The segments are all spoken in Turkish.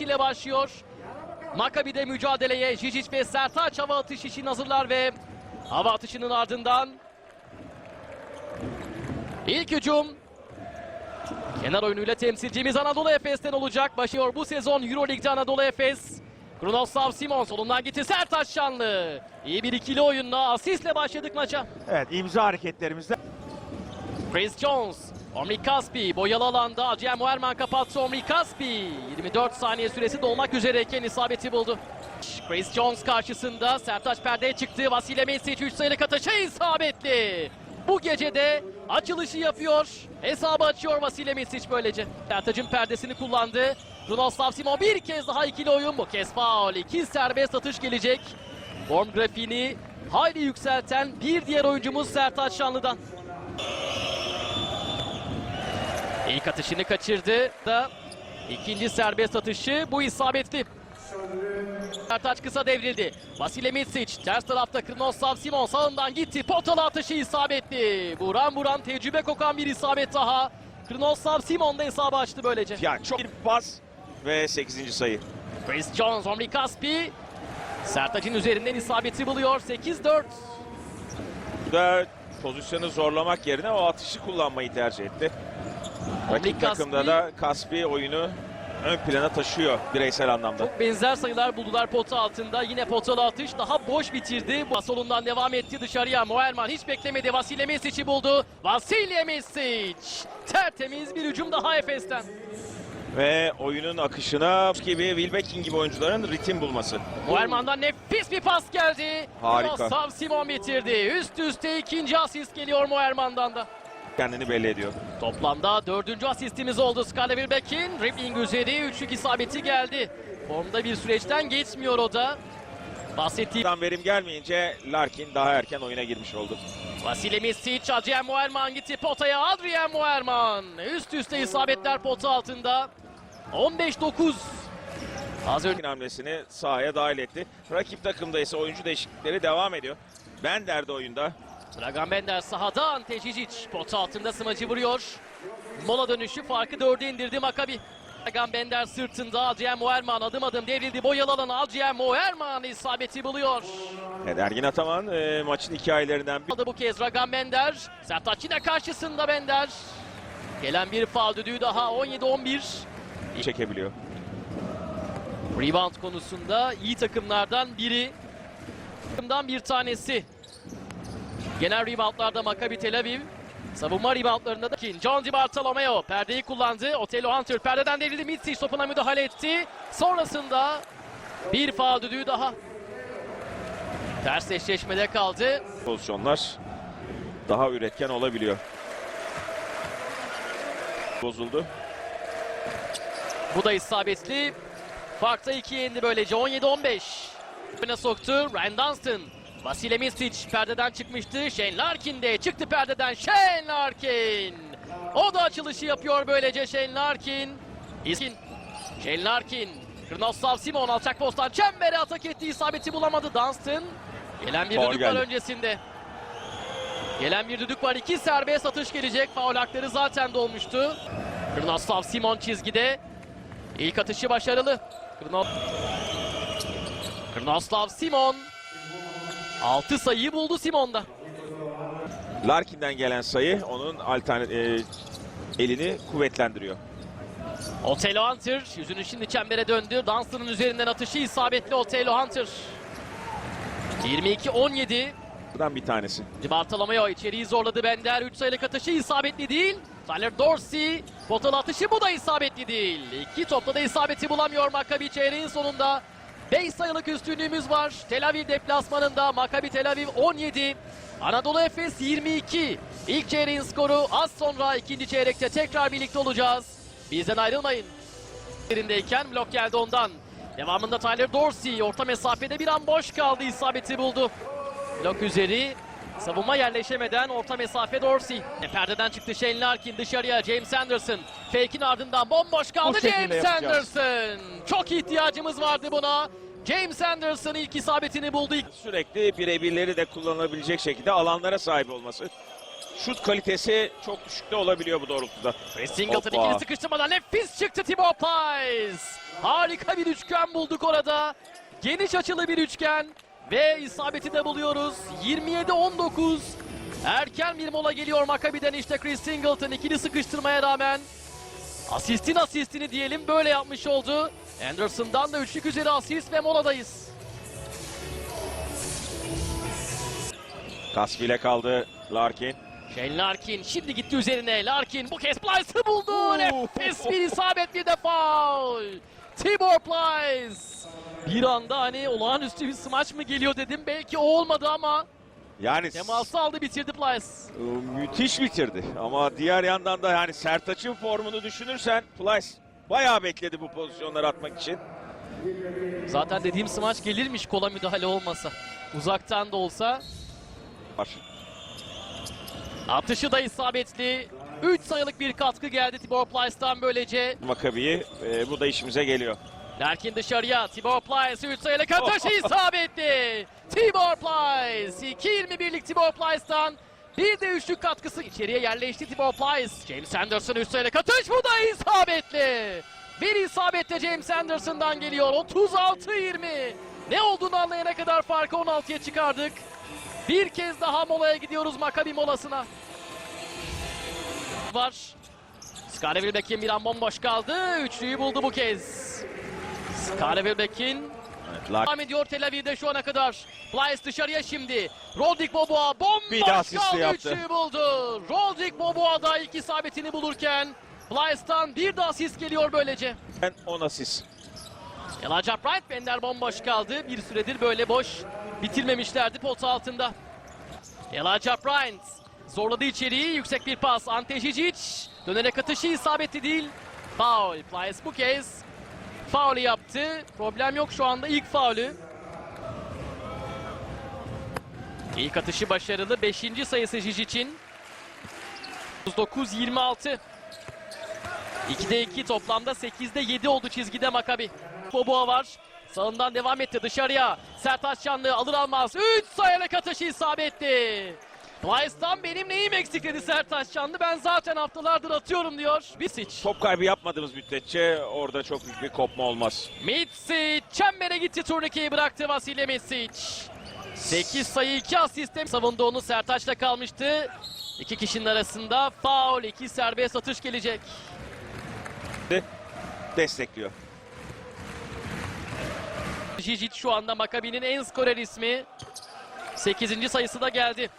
ile başlıyor. Maccabi'de mücadeleye Jijic ve Sertaç hava atış için hazırlar ve hava atışının ardından ilk hücum kenar oyunuyla temsilcimiz Anadolu Efes'ten olacak. Başlıyor bu sezon Euroleague'de Anadolu Efes. Krunoslav Simon solundan gitti Sertaç Şanlı. İyi bir ikili oyunla asistle başladık maça. Evet imza hareketlerimizde Chris Jones, Omri Kaspi boyalı alanda Acem Muerman kapattı Omri Kaspi. 24 saniye süresi dolmak üzereyken isabeti buldu. Chris Jones karşısında Sertaç perdeye çıktı. Vasile Mesic 3 sayılık atışı isabetli. Bu gece de açılışı yapıyor. Hesabı açıyor Vasile Mesic böylece. Sertaç'ın perdesini kullandı. Runoslav Simon bir kez daha ikili oyun. Bu kez faul. İki serbest atış gelecek. Form grafiğini hayli yükselten bir diğer oyuncumuz Sertaç Şanlı'dan. İlk atışını kaçırdı da ikinci serbest atışı bu isabetli. Sertaç kısa devrildi. Vasile Mitsic ters tarafta Krnoslav Simon sağından gitti. Potalı atışı isabetli. Buran buran tecrübe kokan bir isabet daha. Krnoslav Simon da hesabı açtı böylece. yani çok bir pas ve 8. sayı. Chris Jones, Omri Kaspi. Sertaç'ın üzerinden isabeti buluyor. 8-4. Burada pozisyonu zorlamak yerine o atışı kullanmayı tercih etti. Rakip Kaspi- takımda da Kaspi oyunu ön plana taşıyor bireysel anlamda. Çok benzer sayılar buldular pota altında. Yine potalı atış daha boş bitirdi. Solundan devam etti dışarıya. Moerman hiç beklemedi. Vasile Mesic'i buldu. Vasile Mesic. Tertemiz bir hücum daha Efes'ten. Ve oyunun akışına gibi Wilbekin gibi oyuncuların ritim bulması. Moerman'dan nefis bir pas geldi. Harika. Gustav Simon bitirdi. Üst üste ikinci asist geliyor Moerman'dan da. Kendini belli ediyor. Toplamda dördüncü asistimiz oldu. Skala Wilbeck'in dribbling üzeri üçlük isabeti geldi. Formda bir süreçten geçmiyor o da. Bahsettiğim Tam verim gelmeyince Larkin daha erken oyuna girmiş oldu. Vasile Misic, Adrien Muerman gitti potaya. Adrien Muerman. Üst üste isabetler pota altında. 15-9. Az önce hamlesini sahaya dahil etti. Rakip takımda ise oyuncu değişiklikleri devam ediyor. Bender de oyunda. Dragan Bender sahadan Tecicic. Pota altında smacı vuruyor. Mola dönüşü farkı dörde indirdi Makabi. Dragan Bender sırtında Adrien Muerman adım adım devrildi. Boyalı alana Adrien Muerman isabeti buluyor. Evet, Ergin Ataman e, maçın hikayelerinden bir Aldı bu kez Dragan Bender. Sertaç yine karşısında Bender. Gelen bir faul düdüğü daha 17-11. çekebiliyor. Rebound konusunda iyi takımlardan biri. Takımdan bir tanesi. Genel reboundlarda Maccabi Tel Aviv. Savunma reboundlarında da Kin. John Di Bartolomeo perdeyi kullandı. Otello Hunter perdeden devrildi. Mitsic topuna müdahale etti. Sonrasında bir faul düdüğü daha. Ters eşleşmede kaldı. Pozisyonlar daha üretken olabiliyor. Bozuldu. Bu da isabetli. Farkta ikiye indi böylece 17-15. Öne soktu Ryan Dunstan. Vasile Misic perdeden çıkmıştı. Shane Larkin de çıktı perdeden. Shane Larkin. O da açılışı yapıyor böylece Shane Larkin. İskin. Shane Larkin. Krnoslav Simon alçak posttan çembere atak etti. isabeti bulamadı Dunstan. Gelen bir Faul düdük var öncesinde. Gelen bir düdük var. İki serbest atış gelecek. Faul hakları zaten dolmuştu. Krnoslav Simon çizgide. İlk atışı başarılı. Krno... Krnoslav Simon. 6 sayıyı buldu Simon'da. Larkin'den gelen sayı onun alternatif e, elini kuvvetlendiriyor. Otello Hunter yüzünü şimdi çembere döndü. Dunstan'ın üzerinden atışı isabetli Otello Hunter. 22-17. Buradan bir tanesi. Bartolomeo içeriği zorladı Bender. 3 sayılık atışı isabetli değil. Tyler Dorsey potalı atışı bu da isabetli değil. İki topta da isabeti bulamıyor Maccabi çeyreğin sonunda. 5 sayılık üstünlüğümüz var. Tel Aviv deplasmanında Maccabi Tel Aviv 17. Anadolu Efes 22. İlk çeyreğin skoru az sonra ikinci çeyrekte tekrar birlikte olacağız. Bizden ayrılmayın. Yerindeyken blok geldi ondan. Devamında Tyler Dorsey orta mesafede bir an boş kaldı isabeti buldu. Blok üzeri savunma yerleşemeden orta mesafe Dorsey. E, Perdeden çıktı Shane Larkin dışarıya James Anderson. Fake'in ardından bomboş kaldı James. Anderson. Çok ihtiyacımız vardı buna. James Anderson ilk isabetini buldu. Sürekli birebirleri de kullanılabilecek şekilde alanlara sahip olması. şut kalitesi çok düşük de olabiliyor bu doğrultuda. Singleton ikili sıkıştırmadan nefis çıktı Tibor Plyce. Harika bir üçgen bulduk orada. Geniş açılı bir üçgen. Ve isabeti de buluyoruz. 27-19. Erken bir mola geliyor Maccabi'den işte Chris Singleton ikili sıkıştırmaya rağmen. Asistin asistini diyelim böyle yapmış oldu. Anderson'dan da üçlük üzeri asist ve moladayız. Kasvile kaldı Larkin. Shane Larkin şimdi gitti üzerine. Larkin bu kez Plyce'ı buldu. Oo. Nefis bir isabet bir de foul. Tibor Plyce. Bir anda hani olağanüstü bir smaç mı geliyor dedim. Belki o olmadı ama Yani teması aldı bitirdi Plyce. e, müthiş bitirdi. Ama diğer yandan da yani Sertaç'ın formunu düşünürsen Plyce bayağı bekledi bu pozisyonları atmak için. Zaten dediğim smaç gelirmiş kola müdahale olmasa. Uzaktan da olsa. Var. Atışı da isabetli. 3 sayılık bir katkı geldi Tibor Plyce'dan böylece. Makabi'yi e, bu da işimize geliyor. Larkin dışarıya. Tibor Plyce 3 sayılık atışı isabetli. Tibor Plyce. 2.21'lik Tibor Plyce'dan bir de üçlük katkısı içeriye yerleşti Tibor Plyce. James Anderson 3 sayılık atış bu da isabetli. Bir isabetle James Anderson'dan geliyor. 36-20. Ne olduğunu anlayana kadar farkı 16'ya çıkardık. Bir kez daha molaya gidiyoruz Makabi molasına. Var. Skare Wilbeck'in bir an bomboş kaldı. Üçlüyü buldu bu kez. Skare Wilbeck'in Evet, devam ediyor Tel Aviv'de şu ana kadar. Plyce dışarıya şimdi. Rodrik Boboa yaptı. Üçlüyü buldu. Rodrik Boboa da ilk isabetini bulurken Plyce'tan bir de asist geliyor böylece. 10 asist. Elijah Bright Bender bomboş kaldı. Bir süredir böyle boş bitirmemişlerdi pota altında. Elijah Bryant zorladı içeriği. Yüksek bir pas. Ante Žižić dönerek atışı isabetli değil. Foul. Plyce bu kez faulü yaptı. Problem yok şu anda ilk faulü. İlk atışı başarılı. Beşinci sayısı Žižic'in. 39-26. 2'de 2 toplamda 8'de 7 oldu çizgide Makabi. Boboa var. Sağından devam etti dışarıya. Sertaç Canlı alır almaz. 3 sayılık atışı isabetli. Plyce'dan benim neyim eksik dedi Sertaç Canlı. Ben zaten haftalardır atıyorum diyor. Bisic. Top kaybı yapmadığımız müddetçe orada çok büyük bir kopma olmaz. Mitsic çembere gitti turnikeyi bıraktı Vasilya Mitsic. 8 sayı 2 asiste savundu onu Sertaç'la kalmıştı. İki kişinin arasında faul, iki serbest atış gelecek. Destekliyor. Žižić şu anda Makabi'nin en skorer ismi. 8. sayısı da geldi.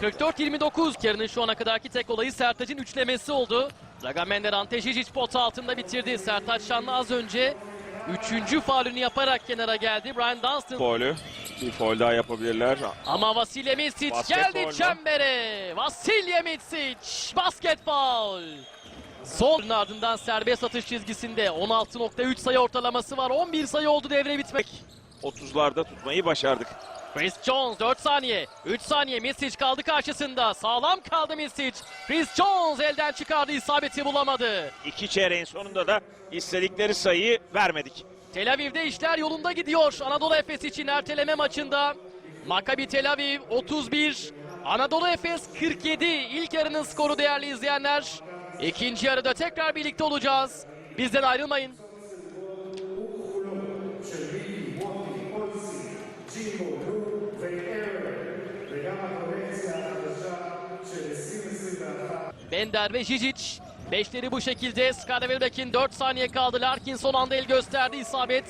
44-29. Kerinin şu ana kadarki tek olayı Sertaç'ın üçlemesi oldu. Dragan Ante Žižić pota altında bitirdi. Sertaç Şanlı az önce 3. faulünü yaparak kenara geldi. Brian Dunstan Foul'ü. Bir foul daha yapabilirler. ama Vasilya Mitsic geldi faul çembere. Vasilya Mitsic basket faul. Solun ardından serbest atış çizgisinde 16.3 sayı ortalaması var. 11 sayı oldu devre bitmek. 30'larda tutmayı başardık. Chris Jones 4 saniye. 3 saniye Misic kaldı karşısında. Sağlam kaldı Misic. Chris Jones elden çıkardı isabeti bulamadı. İki çeyreğin sonunda da istedikleri sayıyı vermedik. Tel Aviv'de işler yolunda gidiyor. Anadolu Efes için erteleme maçında. Maccabi Tel Aviv 31. Anadolu Efes 47. İlk yarının skoru değerli izleyenler. İkinci yarıda tekrar birlikte olacağız. Bizden ayrılmayın. Bender ve Žižić. Beşleri bu şekilde. Skarnevelbek'in 4 saniye kaldı. Larkin son anda el gösterdi isabet.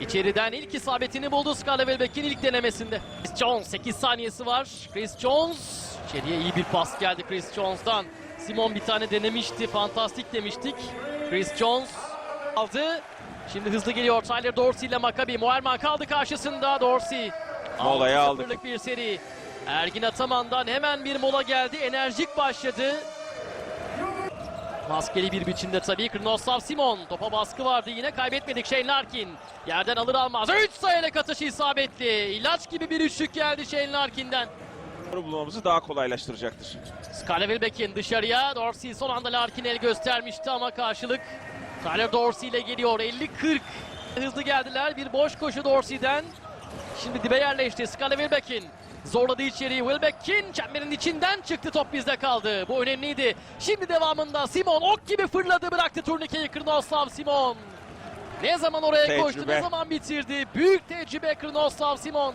İçeriden ilk isabetini buldu Skarnevelbek'in ilk denemesinde. Chris Jones 8 saniyesi var. Chris Jones. İçeriye iyi bir pas geldi Chris Jones'dan. Simon bir tane denemişti. Fantastik demiştik. Chris Jones aldı. Şimdi hızlı geliyor Tyler Dorsey ile Maccabi. Muerman kaldı karşısında. Dorsey. Molayı 6-0'lık aldık. bir seri. Ergin Ataman'dan hemen bir mola geldi. Enerjik başladı. Maskeli bir biçimde tabii. Krnoslav Simon. Topa baskı vardı yine. Kaybetmedik Shane Larkin. Yerden alır almaz. 3 sayılık atışı isabetli. İlaç gibi bir üçlük geldi Shane Larkin'den. Bulmamızı daha kolaylaştıracaktır. Skyler Wilbeck'in dışarıya. Dorsey son anda Larkin el göstermişti ama karşılık Tyler Dorsey ile geliyor. 50-40. Hızlı geldiler. Bir boş koşu Dorsey'den. Şimdi dibe yerleşti. Skyler Wilbeck'in. Zorladı içeriği. Wilbeck'in çemberin içinden çıktı. Top bizde kaldı. Bu önemliydi. Şimdi devamında Simon ok gibi fırladı bıraktı turnikeyi Krnoslav Simon. Ne zaman oraya koştu, Tecrübe. ne zaman bitirdi. Büyük tecrübe Krnoslav Simon.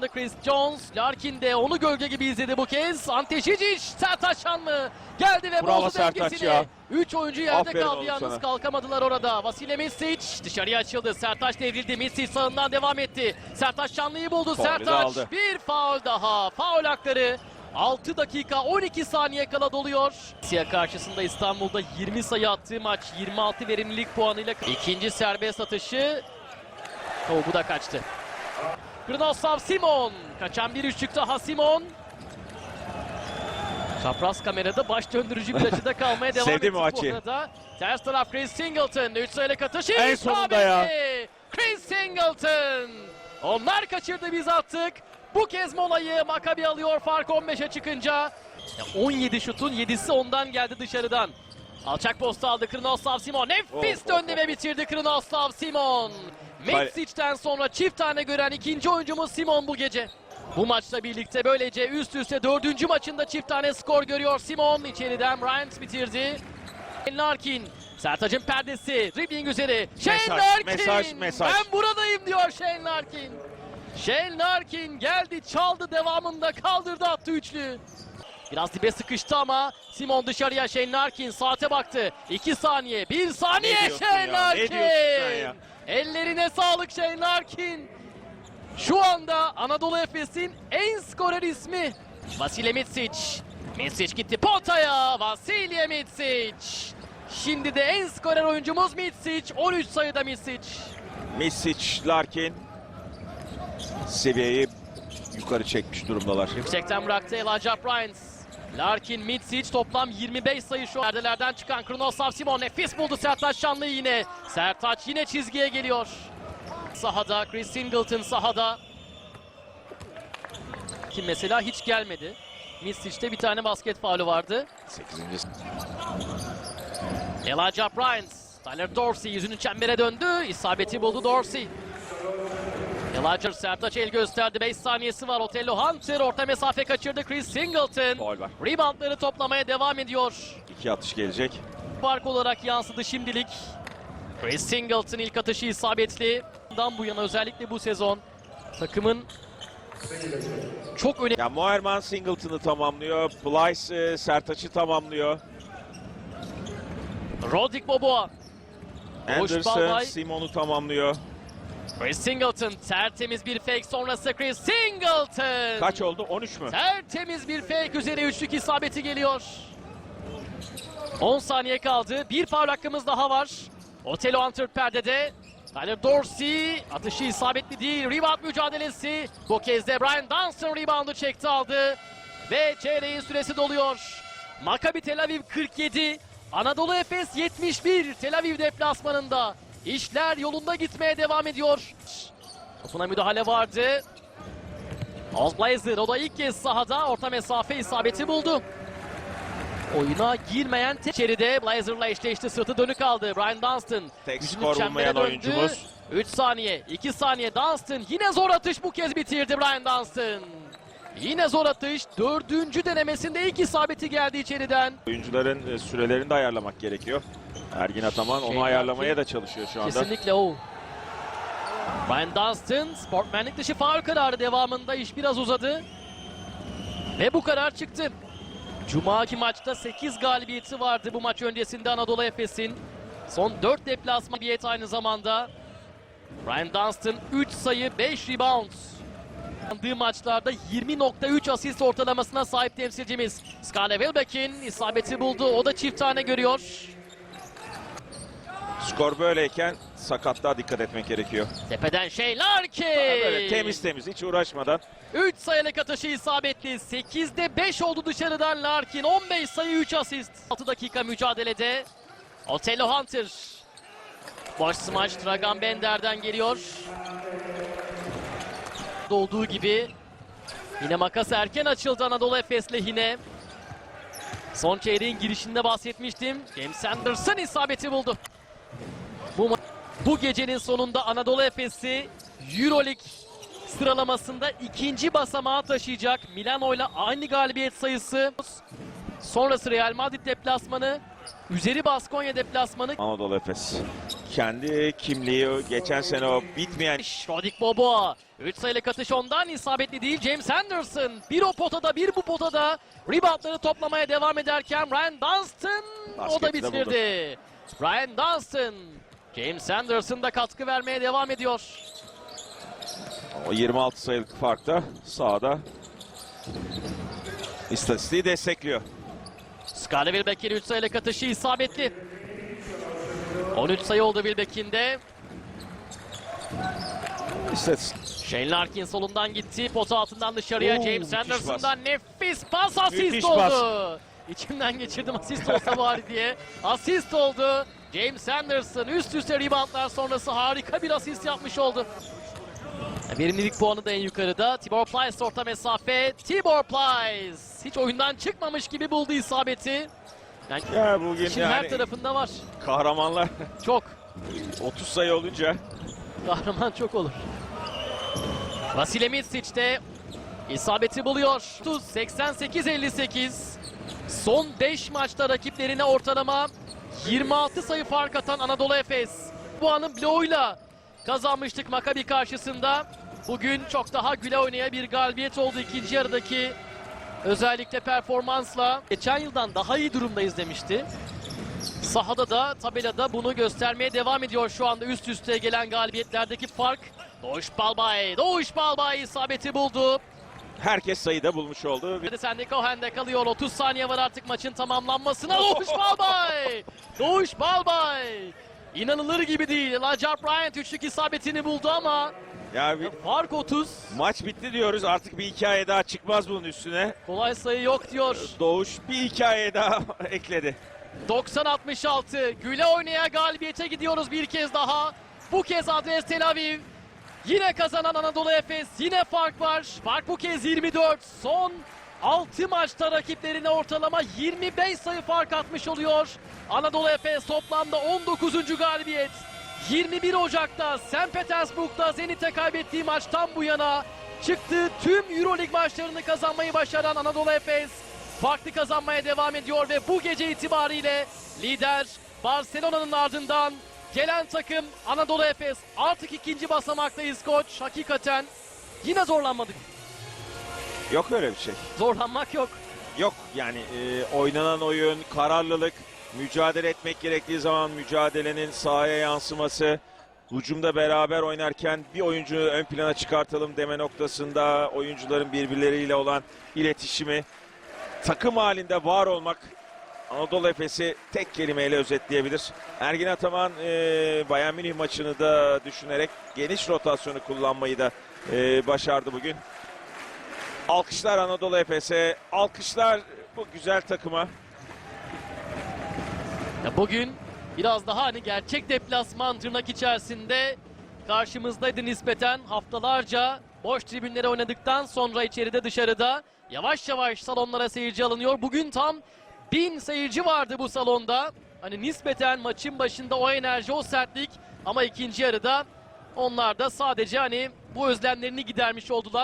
Chris Jones, Larkin de onu gölge gibi izledi bu kez. Ante Žižić, Sertaçan mı? Geldi ve Bravo bozdu Sertaç dengesini. ya. Üç oyuncu yerde Aferin kaldı oğlum yalnız sana. kalkamadılar orada. Vasile Misic dışarıya açıldı. Sertaç devrildi. Misic sağından devam etti. Sertaç Şanlı'yı buldu. Faulü de Sertaç aldı. bir faul daha. Faul hakları 6 dakika 12 saniye kala doluyor. Siyah karşısında İstanbul'da 20 sayı attığı maç 26 verimlilik puanıyla ikinci serbest atışı o bu da kaçtı. Krnoslav Simon. Kaçan bir üçlük daha Simon. Çapraz kamerada baş döndürücü bir açıda kalmaya devam Sevdi mi arada. Ters taraf Chris Singleton. 3 sayılık atışı En sonunda ya. Chris Singleton. Onlar kaçırdı biz attık. Bu kez molayı Maccabi alıyor fark 15'e çıkınca. Ya 17 şutun 7'si ondan geldi dışarıdan. Alçak posta aldı Krnoslav Simon. Nefis Of, of, döndü ve bitirdi Krnoslav Simon. Metsic'ten sonra çift tane gören ikinci oyuncumuz Simon bu gece. Bu maçla birlikte böylece üst üste dördüncü maçında çift tane skor görüyor Simon. İçeriden Bryant bitirdi. Larkin. Sertac'ın perdesi. Dribbling üzeri. Shane Mesaj, Larkin. mesaj, mesaj. Ben buradayım diyor Shane Larkin. Shane Larkin geldi çaldı devamında kaldırdı attı üçlü. Biraz dibe sıkıştı ama Simon dışarıya Shane Larkin saate baktı. 2 saniye, 1 saniye Shane ya? Larkin. Ellerine sağlık Shane Larkin. Şu anda Anadolu Efes'in en skorer ismi. Vasile Mitsic. Mitsic gitti potaya. Vasilya Mitsic. Şimdi de en skorer oyuncumuz Mitsic. 13 sayıda Mitsic. Misic, Larkin seviyeyi yukarı çekmiş durumdalar. Yüksekten bıraktı Elijah Bryant. Larkin, Mitsic toplam 25 sayı şu perdelerden çıkan Kronoslav Simon nefis buldu Sertaç Şanlı yine. Sertaç yine çizgiye geliyor. Sahada Chris Singleton sahada. Kim mesela hiç gelmedi. Mitsic'te bir tane basket faulü vardı. 8. Elijah Bryant. Tyler Dorsey yüzünü çembere döndü. İsabeti buldu Dorsey. Elijah Sertaç el gösterdi. 5 saniyesi var. Otello Hunter orta mesafe kaçırdı. Chris Singleton. Var. Reboundları toplamaya devam ediyor. İki atış gelecek. Fark olarak yansıdı şimdilik. Chris Singleton ilk atışı isabetli. Bundan bu yana özellikle bu sezon takımın çok önemli Ya Moerman Singleton'ı tamamlıyor. Plyce e, Sertaç'ı tamamlıyor. Rodrik Boboa. Anderson. Simon'u tamamlıyor. Chris Singleton tertemiz bir fake sonrası Chris Singleton. Kaç oldu? 13 mü? Tertemiz bir fake üzeri üçlük isabeti geliyor. 10 saniye kaldı. Bir faul hakkımız daha var. Otelo Hunter perdede. Tyler Dorsey atışı isabetli değil. Rebound mücadelesi. Bu kez de Brian Dunstan reboundu çekti aldı. Ve çeyreğin süresi doluyor. Maccabi Tel Aviv 47. Anadolu Efes 71. Tel Aviv deplasmanında. İşler yolunda gitmeye devam ediyor. Topuna müdahale vardı. Oz Blazer o da ilk kez sahada orta mesafe isabeti buldu. Oyuna girmeyen içeride Blazer'la eşleşti. Sırtı dönük kaldı. Brian Dunstan. Tek skor bulmayan döndü. oyuncumuz. 3 saniye, 2 saniye Dunstan. Yine zor atış bu kez bitirdi Brian Dunstan. Yine zor atış. Dördüncü denemesinde ilk isabeti geldi içeriden. Oyuncuların e, sürelerini de ayarlamak gerekiyor. Ergin Ataman Şey, onu ayarlamaya da çalışıyor şu anda. Kesinlikle o. Brian Dunstan sportmenlik dışı faul kararı devamında iş biraz uzadı. Ve bu karar çıktı. Cuma'ki maçta 8 galibiyeti vardı bu maç öncesinde Anadolu Efes'in. Son 4 deplasman galibiyet aynı zamanda. Brian Dunstan 3 sayı 5 rebound. Oynadığı maçlarda 20.3 asist ortalamasına sahip temsilcimiz. Skale Wilbeck'in isabeti buldu. O da çift tane görüyor. Skor böyleyken sakatlığa dikkat etmek gerekiyor. Tepeden şeyler ki. Böyle temiz temiz hiç uğraşmadan 3 sayılık atışı isabetli. 8'de 5 oldu dışarıdan Larkin. 15 sayı 3 asist. 6 dakika mücadelede. Otello Hunter. Boş smaç Dragan Bender'den geliyor. Olduğu gibi yine makas erken açıldı Anadolu Efes lehine. Son çeyreğin girişinde bahsetmiştim. James Anderson isabeti buldu. Bu, gecenin sonunda Anadolu Efes'i Euroleague sıralamasında ikinci basamağa taşıyacak. Milano ile aynı galibiyet sayısı. Sonrası Real Madrid deplasmanı. Üzeri Baskonya deplasmanı. Anadolu Efes. Kendi kimliği geçen sene o bitmeyen Rodik Boboa. 3 sayılık atış ondan isabetli değil. James Anderson bir o potada bir bu potada. Reboundları toplamaya devam ederken Ryan Dunstan o da bitirdi. Ryan Dunstan. James Anderson da katkı vermeye devam ediyor. o 26 sayılık farkta sahada istatistiği destekliyor. Scarlett Wilbeck'in 3 sayılık atışı isabetli. 13 sayı oldu Wilbeck'in de. İstatistik. Shane Larkin solundan gitti. Pota altından dışarıya Oo, James müthiş Anderson'dan nefis pas asist Müthiş oldu. pas. İçimden geçirdim asist olsa bari diye. Asist oldu. James Anderson üst üste reboundlar sonrası harika bir asist yapmış oldu. Verimlilik puanı da en yukarıda. Tibor Plyce orta mesafe. Tibor Plyce hiç oyundan çıkmamış gibi buldu isabeti. Yani Ya bugün işin her yani tarafında var. kahramanlar Çok. 30 sayı olunca Kahraman çok olur. Vasile Mitsic de isabeti buluyor. 88-58. Son 5 maçta rakiplerine ortalama 26 sayı fark atan Anadolu Efes. Bu anın bloğuyla kazanmıştık Makabi karşısında. Bugün çok daha güle oynaya bir galibiyet oldu ikinci yarıdaki özellikle performansla. Geçen yıldan daha iyi durumdayız demişti. Sahada da tabelada bunu göstermeye devam ediyor şu anda üst üste gelen galibiyetlerdeki fark. Doğuş Balbay, Doğuş Balbay isabeti buldu. Herkes sayıda bulmuş oldu. Hadi sende Cohen'de kalıyor. 30 saniye var artık maçın tamamlanmasına. Doğuş Balbay! Doğuş Balbay! İnanılır gibi değil. Lajar Bryant üçlük isabetini buldu ama Ya bir fark 30. maç bitti diyoruz artık bir hikaye daha çıkmaz bunun üstüne. Kolay sayı yok diyor. Doğuş bir hikaye daha ekledi. 90-66. Güle oynaya galibiyete gidiyoruz bir kez daha. Bu kez adres Tel Aviv. Yine kazanan Anadolu Efes. Yine fark var. Fark bu kez 24. Son 6 maçta rakiplerine ortalama 25 sayı fark atmış oluyor. Anadolu Efes toplamda 19. galibiyet. 21 Ocak'ta St. Petersburg'da Zenit'e kaybettiği maçtan bu yana çıktığı tüm Euroleague maçlarını kazanmayı başaran Anadolu Efes farklı kazanmaya devam ediyor ve bu gece itibariyle lider Barcelona'nın ardından gelen takım Anadolu Efes. Artık ikinci basamaktayız koç. Hakikaten yine zorlanmadık. Yok öyle bir şey. Zorlanmak yok. Yok yani e, oynanan oyun, kararlılık, mücadele etmek gerektiği zaman mücadelenin sahaya yansıması, hücumda beraber oynarken bir oyuncuyu ön plana çıkartalım deme noktasında oyuncuların birbirleriyle olan iletişimi, takım halinde var olmak Anadolu Efes'i tek kelimeyle özetleyebilir. Ergin Ataman e, Bayern Münih maçını da düşünerek geniş rotasyonu kullanmayı da e, başardı bugün. Alkışlar Anadolu Efes'e, alkışlar bu güzel takıma. Ya bugün biraz daha hani gerçek deplasman tırnak içerisinde karşımızdaydı nispeten haftalarca boş tribünlere oynadıktan sonra içeride dışarıda yavaş yavaş salonlara seyirci alınıyor. Bugün tam bin seyirci vardı bu salonda. Hani nispeten maçın başında o enerji, o sertlik ama ikinci yarıda onlar da sadece hani bu özlemlerini gidermiş oldular.